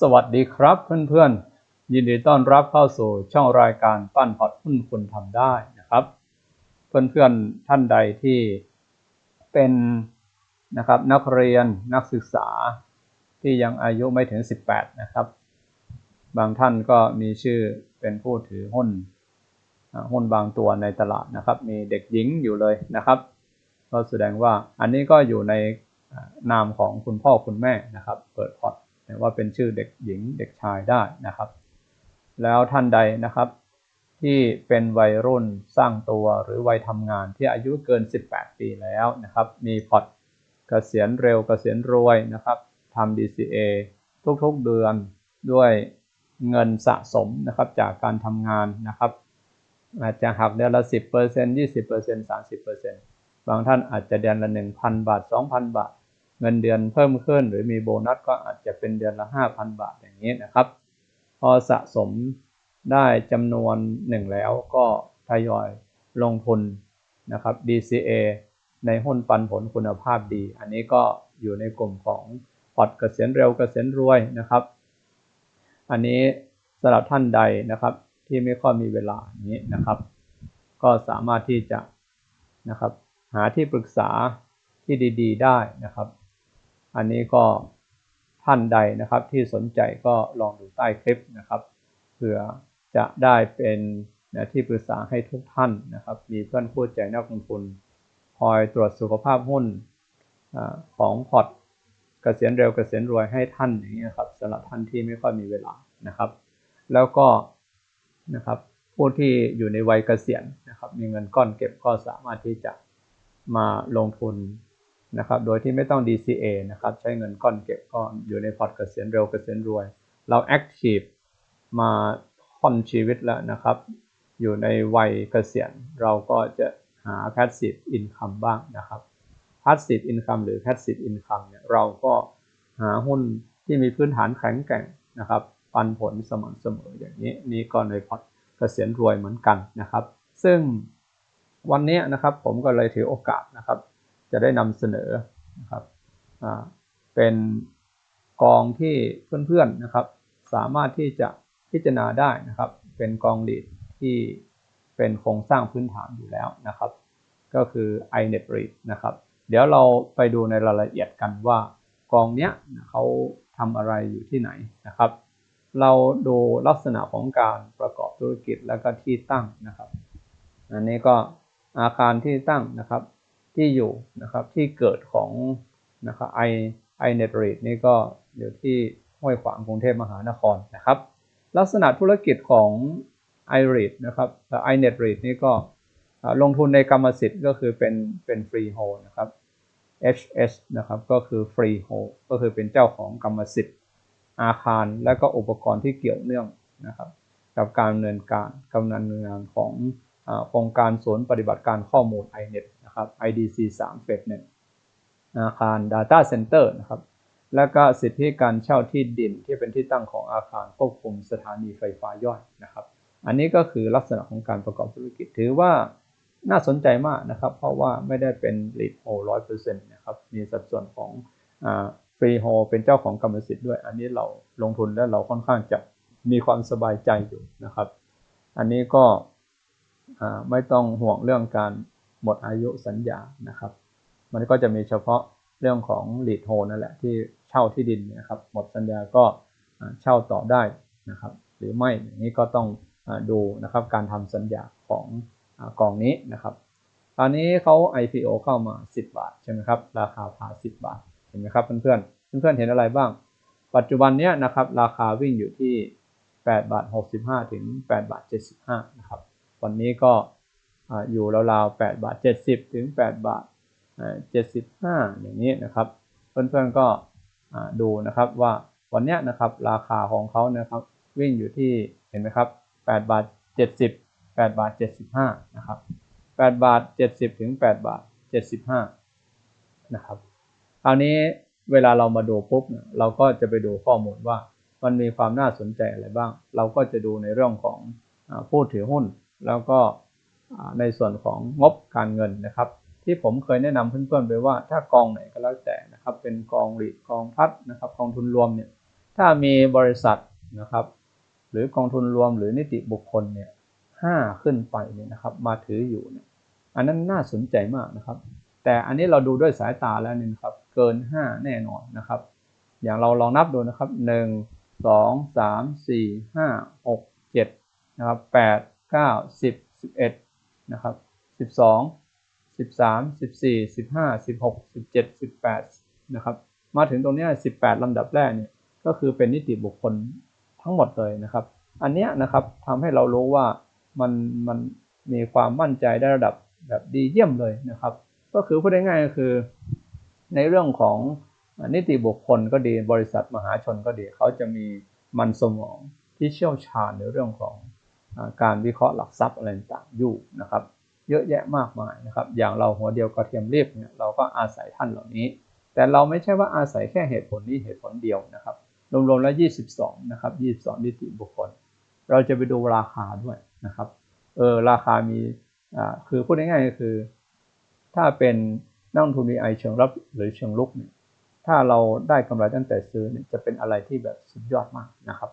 สวัสดีครับเพื่อนๆ ยินดีต้อนรับเข้าสู่ช่องรายการปั้นพอร์ตหุ้นคุณทำได้นะครับ เพื่อนๆท่านใดที่เป็นนะครับนักเรียนนักศึกษาที่ยังอายุไม่ถึง 18 นะครับ บางท่านก็มีชื่อเป็นผู้ถือหุ้นหุ้นบางตัวในตลาดนะครับ มีเด็กหญิงอยู่เลยนะครับก็แสดงว่าอันนี้ก็อยู่ในนามของคุณพ่อคุณแม่นะครับ เปิดพอร์ต ว่าเป็นชื่อเด็กหญิงเด็กชายได้นะครับ แล้วท่านใดนะครับที่เป็นวัยรุ่นสร้างตัวหรือวัยทำงานที่อายุเกิน 18 ปีแล้วนะครับ มีพอร์ตเกษียณเร็วเกษียณรวยนะครับทำ DCA ทุกๆเดือนด้วยเงินสะสมนะครับจากการทำงานนะครับ อาจจะหักเดือนละ 10% 20% 30%บางท่านอาจจะเดือนละ 1,000 บาท 2,000 บาท เงินเดือนเพิ่มขึ้น หรือมีโบนัสก็อาจจะเป็นเดือนละ 5,000 บาทอย่างนี้นะครับ พอสะสมได้จำนวนหนึ่งแล้วก็ทยอยลงทุนนะครับ DCA ในหุ้นปันผลคุณภาพดี อันนี้ก็อยู่ในกลุ่มของพอร์ตเกษียณเร็วเกษียณรวยนะครับ อันนี้สำหรับท่านใดนะครับที่ไม่ค่อยมีเวลาอย่างนี้นะครับ ก็สามารถที่จะนะครับหาที่ปรึกษาที่ดี ๆ ได้นะครับ อันนี้ก็ท่านใดนะครับที่สนใจก็ลองดูใต้คลิปนะครับเพื่อจะได้เป็นนะที่ปรึกษาให้ทุกท่านนะครับ มีเพื่อนคู่ใจนักลงทุนคอยตรวจสุขภาพหุ้นอของพอร์ตเกษียณเร็วเกษียณรวยให้ท่านอย่างนี้นะครับสำหรับท่านที่ไม่ค่อยมีเวลานะครับ แล้วก็นะครับผู้ที่อยู่ในวัยเกษียณนะครับ มีเงินก้อนเก็บก็สามารถที่จะมาลงทุน นะครับโดยที่ไม่ต้อง DCA นะครับใช้เงินก้อนเก็บก็อยู่ในพอร์ตเกษียณเร็วเกษียณรวย เราแอคทีฟมาค่อนชีวิตแล้วนะครับ อยู่ในวัยเกษียณเราก็จะหา passive income บ้างนะครับ passive income หรือ passive income เนี่ยเราก็หาหุ้นที่มีพื้นฐานแข็งแกร่งนะครับ ปันผลสม่ำเสมออย่างนี้นี่ก็ในพอร์ตเกษียณรวยเหมือนกันนะครับ ซึ่งวันนี้นะครับผมก็เลยถือโอกาสนะครับ จะได้นำเสนอนะครับเป็นกองที่เพื่อนๆนะครับ สามารถที่จะพิจารณาได้นะครับ เป็นกองหลีดที่เป็นโครงสร้างพื้นฐานอยู่แล้วนะครับ ก็คือ iNet REIT นะครับ เดี๋ยวเราไปดูในรายละเอียดกันว่ากองเนี้ยเขาทำอะไรอยู่ที่ไหนนะครับ เราดูลักษณะของการประกอบธุรกิจแล้วก็ที่ตั้งนะครับ อันนี้ก็อาคารที่ตั้งนะครับ ที่อยู่นะครับที่เกิดของนะครับไอไอเน็ตรีนี่ก็อยู่ที่ห้วยขวางกรุงเทพมหานครนะครับ ลักษณะธุรกิจของ i r e a d นะครับและ iNet REIT นี่ก็ลงทุนในกรรมสิทธิ์ก็คือเป็นเป็นฟรีโฮนะครับ HS นะครับก็คือฟรีโฮก็คือเป็นเจ้าของกรรมสิทธิ์อาคารและก็อุปกรณ์ที่เกี่ยวเนื่องนะครับกับการดำเนินการกำนันงานของโครงการศูนย์ปฏิบัติการข้อมูล iNet นะครับ IDC 3 Phase 1อาคาร Data Center นะครับ แล้วก็สิทธิการเช่าที่ดินที่เป็นที่ตั้งของอาคารควบคุมสถานีไฟฟ้าย่อยนะครับ อันนี้ก็คือลักษณะของการประกอบธุรกิจถือว่าน่าสนใจมากนะครับ เพราะว่าไม่ได้เป็น lead hold ร้อยเปอร์เซ็นต์นะครับ มีสัดส่วนของฟรีโฮเป็นเจ้าของกรรมสิทธิ์ด้วย อันนี้เราลงทุนแล้วเราค่อนข้างจะมีความสบายใจอยู่นะครับ อันนี้ก็ไม่ต้องห่วงเรื่องการ หมดอายุสัญญานะครับ มันก็จะมีเฉพาะเรื่องของ lead hold นั่นแหละที่เช่าที่ดินนะครับหมดสัญญาก็เช่าต่อได้นะครับ หรือไม่อย่างนี้ก็ต้องดูนะครับการทำสัญญาของกองนี้นะครับ ตอนนี้เขา IPO เข้ามา 10 บาทใช่ไหมครับราคาพา10 บาทเห็นไหมครับเพื่อนๆเพื่อนๆเห็นอะไรบ้าง ปัจจุบันนี้นะครับราคาวิ่งอยู่ที่8บาท65 ถึง8บาท75นะครับวันนี้ก็ อยู่ราวๆ8บาท 70 ถึง 8 บาท 75 อย่างนี้นะครับ เพื่อนๆก็ดูนะครับว่าวันนี้นะครับราคาของเขานะครับวิ่งอยู่ที่เห็นไหมครับ8บาท 70 8 บาท 75 นะครับ8บาท 70 ถึง 8 บาท 75 นะครับคราวนี้เวลาเรามาดูปุ๊บเราก็จะไปดูข้อมูลว่ามันมีความน่าสนใจอะไรบ้าง เราก็จะดูในเรื่องของผู้ถือหุ้น แล้วก็ ในส่วนของงบการเงินนะครับ ที่ผมเคยแนะนำเพื่อนๆไปว่าถ้ากองไหนก็แล้วแต่นะครับ เป็นกองหลีดกองพัดนะครับกองทุนรวมเนี่ยถ้ามีบริษัทนะครับ หรือกองทุนรวมหรือนิติบุคคลเนี่ยห้าขึ้นไปเนี่ยนะครับ มาถืออยู่เนี่ยอันนั้นน่าสนใจมากนะครับ แต่อันนี้เราดูด้วยสายตาแล้วนี่ครับ เกิน 5 แน่นอนนะครับ อย่างเราลองนับดูนะครับ 1 2 3 4 5 6 7นะครับ8 9 10 11 นะครับสิบสองสิบสามสิบสี่สิบห้าสิบหกสิบเจ็ดสิบแปดนะครับ มาถึงตรงนี้สิบแปดลำดับแรกเนี่ยก็คือเป็นนิติบุคคลทั้งหมดเลยนะครับ อันเนี้ยนะครับทำให้เรารู้ว่ามันมันมีความมั่นใจได้ระดับแบบดีเยี่ยมเลยนะครับ ก็คือพูดง่ายๆก็คือ ในเรื่องของนิติบุคคลก็ดีบริษัทมหาชนก็ดี เขาจะมีมันสมองที่เชี่ยวชาญในเรื่องของ การวิเคราะห์หลักทรัพย์อะไรต่างอยู่นะครับ เยอะแยะมากมายนะครับ อย่างเราหัวเดียวกระเทียมรีบเนี่ยเราก็อาศัยท่านเหล่านี้ แต่เราไม่ใช่ว่าอาศัยแค่เหตุผลนี้เหตุผลเดียวนะครับ รวมๆแล้ว 22 นะครับ 22 นิติบุคคล เราจะไปดูราคาด้วยนะครับเออราคามีอ่าคือพูดง่ายๆก็คือ ถ้าเป็นนักลงทุน VI เชิงรับหรือเชิงลุกเนี่ยถ้าเราได้กำไรตั้งแต่ซื้อเนี่ยจะเป็นอะไรที่แบบสุดยอดมากนะครับ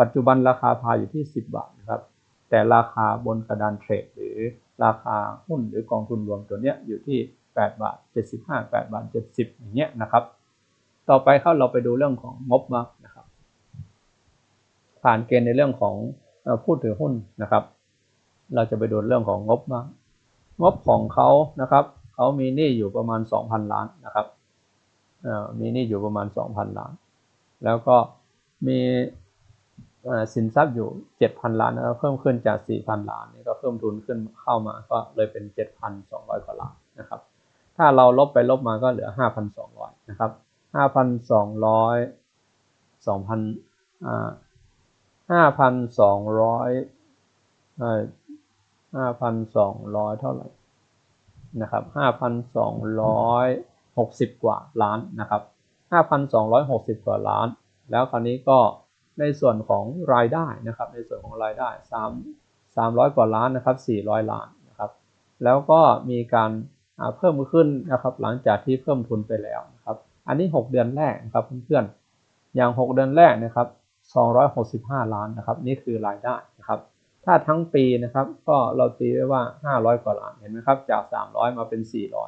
ปัจจุบันราคาพาอยู่ที่ 10 บาทนะครับ แต่ราคาบนกระดานเทรดหรือราคาหุ้นหรือกองทุนรวมตัวเนี้ยอยู่ที่ 8 บาท 75 8 บาท 70 อย่างเงี้ยนะครับ ต่อไปเข้าเราไปดูเรื่องของงบมากนะครับ ผ่านเกณฑ์ในเรื่องของผู้ถือหุ้นนะครับ เราจะไปดูเรื่องของงบมากงบของเขานะครับเขามีหนี้อยู่ประมาณ 2,000 ล้านนะครับมีหนี้อยู่ประมาณ 2,000 ล้าน แล้วก็มี สินทรัพย์อยู่ 7,000 ล้านนะครับเพิ่มขึ้นจาก 4,000 ล้านนี่ก็เพิ่มทุนขึ้นเข้ามาก็เลยเป็น 7,200 กว่าล้านนะครับ ถ้าเราลบไปลบมาก็เหลือ 5,200 นะครับ 5,200 2,000อ่า5,200เอ่อ5,200 เท่าไหร่นะครับ 5,260 กว่าล้านนะครับ 5,260 กว่าล้าน แล้วคราวนี้ก็ ในส่วนของรายได้นะครับ ในส่วนของรายได้3 300 กว่าล้านนะครับ 400 ล้านนะครับ แล้วก็มีการเพิ่มขึ้นนะครับ หลังจากที่เพิ่มทุนไปแล้วนะครับ อันนี้ 6 เดือนแรกนะครับเพื่อนๆ อย่าง 6 เดือนแรกนะครับ 265 ล้านนะครับ นี่คือรายได้นะครับ ถ้าทั้งปีนะครับก็เราตีไว้ว่า 500 กว่าล้านเห็นไหมครับ จาก 300 มาเป็น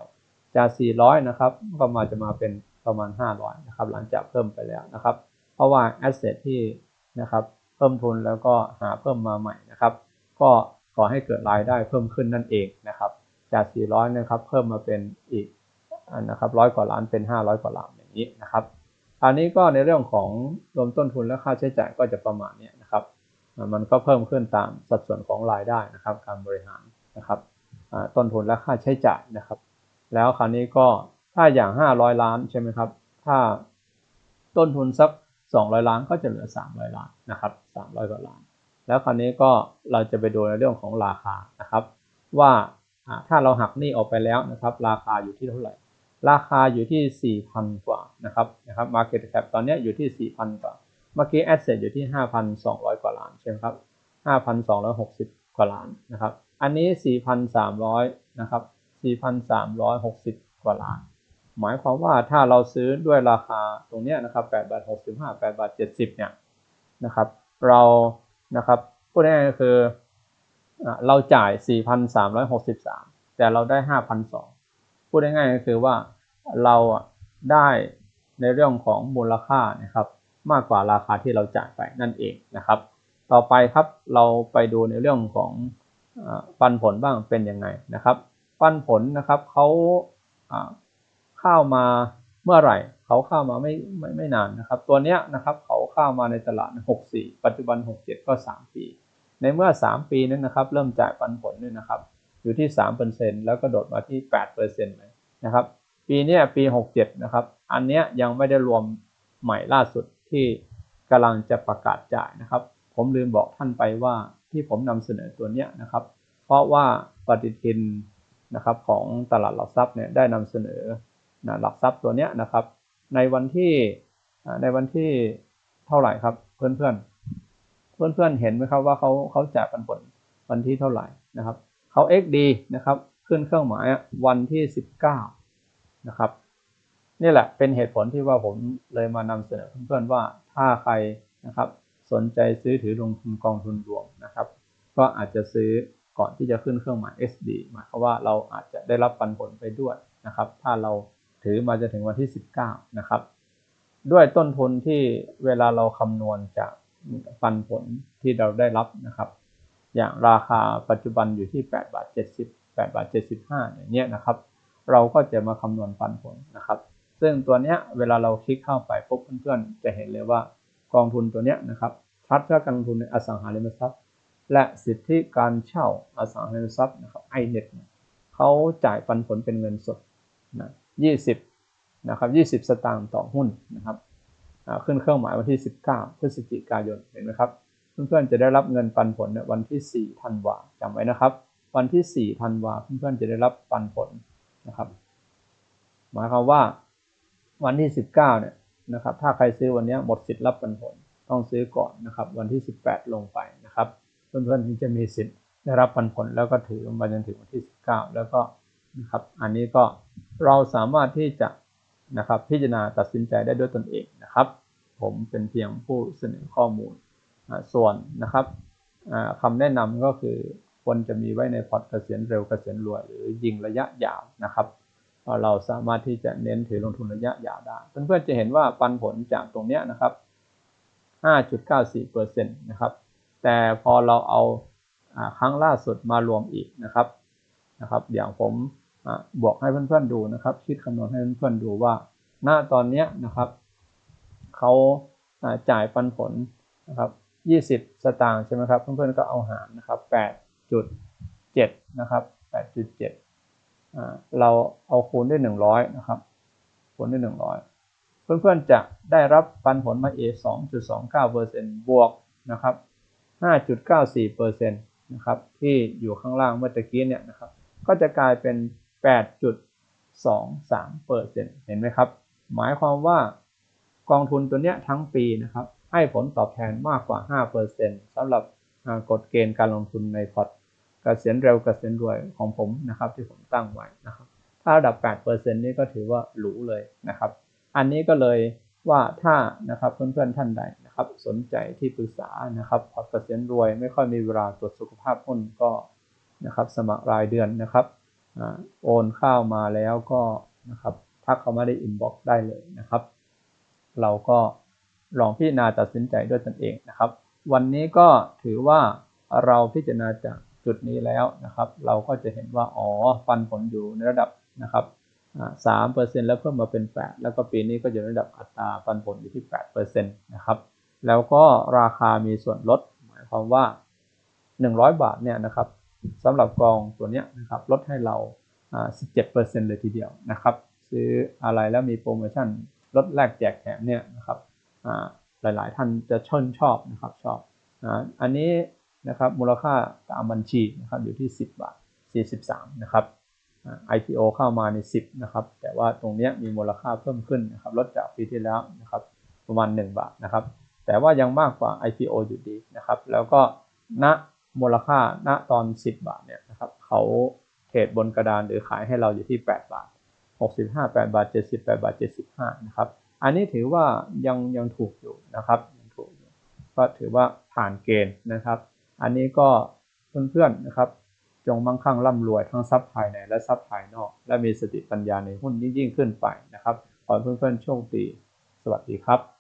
400 จาก 400 นะครับก็มาจะมาเป็นประมาณ 500 นะครับ หลังจากเพิ่มไปแล้วนะครับ เพราะว่า asset ที่นะครับเพิ่มทุนแล้วก็หาเพิ่มมาใหม่นะครับ ก็ขอให้เกิดรายได้เพิ่มขึ้นนั่นเองนะครับ จาก 400 นะครับ เพิ่มมาเป็นอีกนะครับร้อยกว่าล้านเป็น 500 กว่าล้านอย่างนี้นะครับอันนี้ก็ในเรื่องของรวมต้นทุนและค่าใช้จ่ายก็จะประมาณนี้นะครับ มันก็เพิ่มขึ้นตามสัดส่วนของรายได้นะครับ การบริหารนะครับต้นทุนและค่าใช้จ่ายนะครับ แล้วคราวนี้ก็ถ้าอย่าง 500 ล้านใช่ไหมครับ ถ้าต้นทุนสัก 200 ล้านก็จะเหลือ 300 ล้านนะครับ 300กว่าล้าน แล้วคราวนี้ก็เราจะไปดูในเรื่องของราคานะครับ ว่าถ้าเราหักหนี้ออกไปแล้วนะครับ ราคาอยู่ที่เท่าไหร่ ราคาอยู่ที่ 4,000 กว่านะครับนะครับ Market Cap ตอนนี้อยู่ที่ 4,000 กว่า เมื่อกี้ Asset อยู่ที่ 5,200 กว่าล้านใช่ไหมครับ 5,260 กว่าล้านนะครับ อันนี้ 4,300 นะครับ 4,360 กว่าล้าน หมายความว่าถ้าเราซื้อด้วยราคาตรงนี้นะครับ8บาท65 8บาท70 เนี่ยนะครับเรานะครับพูดง่ายๆคือเราจ่าย 4,363 แต่เราได้ 5,200 พูดง่ายๆก็คือว่าเราได้ในเรื่องของมูลค่านะครับมากกว่าราคาที่เราจ่ายไปนั่นเองนะครับ ต่อไปครับเราไปดูในเรื่องของปันผลบ้างเป็นยังไงนะครับ ปันผลนะครับเขา เข้ามาเมื่อไหร่ เขาเข้ามาไม่ไม่ไม่นานนะครับ ตัวเนี้ยนะครับเขาเข้ามาในตลาด 64 ปัจจุบัน 67 ก็ 3 ปี ในเมื่อ 3 ปีนั้นนะครับ เริ่มจ่ายปันผลเนี่ยนะครับ อยู่ที่ 3%แล้วก็โดดมาที่ 8%เลยนะครับ ปีนี้ปี 67 นะครับ อันเนี้ยยังไม่ได้รวมใหม่ล่าสุดที่กำลังจะประกาศจ่ายนะครับ ผมลืมบอกท่านไปว่าที่ผมนำเสนอตัวเนี้ยนะครับ เพราะว่าปฏิทินนะครับของตลาดหลักทรัพย์เนี่ยได้นำเสนอ นะหลักทรัพย์ตัวเนี้ยนะครับ ในวันที่ในวันที่เท่าไหร่ครับ เพื่อนเพื่อนเพื่อนเพื่อนเห็นไหมครับว่าเขาเขาจ่ายปันผลวันที่เท่าไหร่นะครับเขา XD นะครับขึ้นเครื่องหมายวันที่ 19 นะครับนี่แหละเป็นเหตุผลที่ว่าผมเลยมานำเสนอเพื่อนๆว่าถ้าใครนะครับสนใจซื้อถือลงทุนกองทุนรวมนะครับ ก็อาจจะซื้อก่อนที่จะขึ้นเครื่องหมาย SD หมายความว่าเราอาจจะได้รับปันผลไปด้วยนะครับ ถ้าเรา ถือมาจนถึงวันที่ 19 นะครับ ด้วยต้นทุนที่เวลาเราคำนวณจากปันผลที่เราได้รับนะครับ อย่างราคาปัจจุบันอยู่ที่8บาท70 8บาท75 อย่างเงี้ยนะครับ เราก็จะมาคำนวณปันผลนะครับ ซึ่งตัวเนี้ยเวลาเราคลิกเข้าไปปุ๊บเพื่อนๆ จะเห็นเลยว่ากองทุนตัวเนี้ยนะครับทัดเพื่อการลงทุนในอสังหาริมทรัพย์ และสิทธิการเช่าอสังหาริมทรัพย์นะครับไอเน็ตเขาจ่ายปันผลเป็นเงินสดนะ 20นะครับ20 สตางค์ต่อหุ้นนะครับขึ้นเครื่องหมายวันที่ 19 พฤศจิกายนเห็นไหมครับเพื่อนๆจะได้รับเงินปันผลวันที่4ธันวาจำไว้นะครับ วันที่4ธันวาเพื่อนๆจะได้รับปันผลนะครับหมายความว่าวันที่ 19เนี่ยนะครับถ้าใครซื้อวันนี้หมดสิทธิ์รับปันผลต้องซื้อก่อนนะครับวันที่ 18 ลงไปนะครับ เพื่อนๆที่จะมีสิทธิ์ได้รับปันผลแล้วก็ถือมาจนถึงวันที่ 19 แล้วก็ นะครับ อันนี้ก็เราสามารถที่จะนะครับพิจารณาตัดสินใจได้ด้วยตนเองนะครับ ผมเป็นเพียงผู้เสนอข้อมูลส่วนนะครับคำแนะนำก็คือควรจะมีไว้ในพอร์ตเกษียณเร็วเกษียณรวยหรือยิงระยะยาวนะครับเราสามารถที่จะเน้นถือลงทุนระยะยาวได้เพื่อนๆจะเห็นว่าปันผลจากตรงนี้นะครับ 5.94%นะครับ แต่พอเราเอาครั้งล่าสุดมารวมอีกนะครับนะครับ อย่างผม บอกให้เพื่อนๆดูนะครับ คิดคำนวณให้เพื่อนๆดูว่า หน้าตอนนี้นะครับเขาจ่ายปันผลนะครับ 20 สตางค์ใช่ไหมครับ เพื่อนๆก็เอาหารนะครับ 8.7 นะครับ 8.7 เราเอาคูณด้วย 100 นะครับ คูณด้วย 100 เพื่อนๆจะได้รับปันผลมาเอ2.29%บวกนะครับ 5.94%นะครับ ที่อยู่ข้างล่างเมื่อตะกี้เนี่ยนะครับ ก็จะกลายเป็น 8.23%เห็นไหมครับ หมายความว่ากองทุนตัวเนี้ยทั้งปีนะครับให้ผลตอบแทนมากกว่า 5%สำหรับกฎเกณฑ์การลงทุนในพอร์ตเกษียณเร็วเกษียณรวยของผมนะครับที่ผมตั้งไว้นะครับ ถ้าระดับ 8%นี้ก็ถือว่าหรูเลยนะครับ อันนี้ก็เลยว่าถ้านะครับเพื่อนๆท่านใดนะครับสนใจที่ปรึกษานะครับพอร์ตเกษียณรวยไม่ค่อยมีเวลาตรวจสุขภาพหุ้นก็นะครับสมัครรายเดือนนะครับ โอนข้าวมาแล้วก็นะครับทักเข้ามาได้อินบ็อกซ์ได้เลยนะครับ เราก็ลองพิจารณาตัดสินใจด้วยตนเองนะครับ วันนี้ก็ถือว่าเราพิจารณาจากจุดนี้แล้วนะครับ เราก็จะเห็นว่าอ๋อปันผลอยู่ในระดับนะครับสามเปอร์เซ็นต์แล้วเพิ่มมาเป็นแปดแล้วก็ปีนี้ก็อยู่ในระดับอัตราปันผลอยู่ที่แปดเปอร์เซ็นต์นะครับ แล้วก็ราคามีส่วนลด หมายความว่าหนึ่งร้อยบาทเนี่ยนะครับ สำหรับกองตัวนี้นะครับลดให้เรา 17%เลยทีเดียวนะครับ ซื้ออะไรแล้วมีโปรโมชั่นลดแลกแจกแถมเนี่ยนะครับหลายๆ ท่านจะชนชอบนะครับชอบอันนี้นะครับมูลค่าตามบัญชีนะครับอยู่ที่ 10 บาท 43 นะครับ IPO เข้ามาใน 10 นะครับ แต่ว่าตรงนี้มีมูลค่าเพิ่มขึ้นนะครับลดจากปีที่แล้วนะครับประมาณ 1 บาทนะครับ แต่ว่ายังมากกว่า IPO อยู่ดีนะครับ แล้วก็ณ มูลค่าณตอน 10 บาทเนี่ยนะครับเขาเทรดบนกระดานหรือขายให้เราอยู่ที่ 8 บาท 65 8 บาท 70 8 บาท 75 นะครับ อันนี้ถือว่ายังยังถูกอยู่นะครับยังถูกอยู่ก็ถือว่าผ่านเกณฑ์นะครับ อันนี้ก็เพื่อนๆนะครับ จงมั่งคั่งร่ำรวยทั้งทรัพย์ภายในและทรัพย์ภายนอก และมีสติปัญญาในหุ้นยิ่งขึ้นไปนะครับ ขอเพื่อนๆโชคดี สวัสดีครับ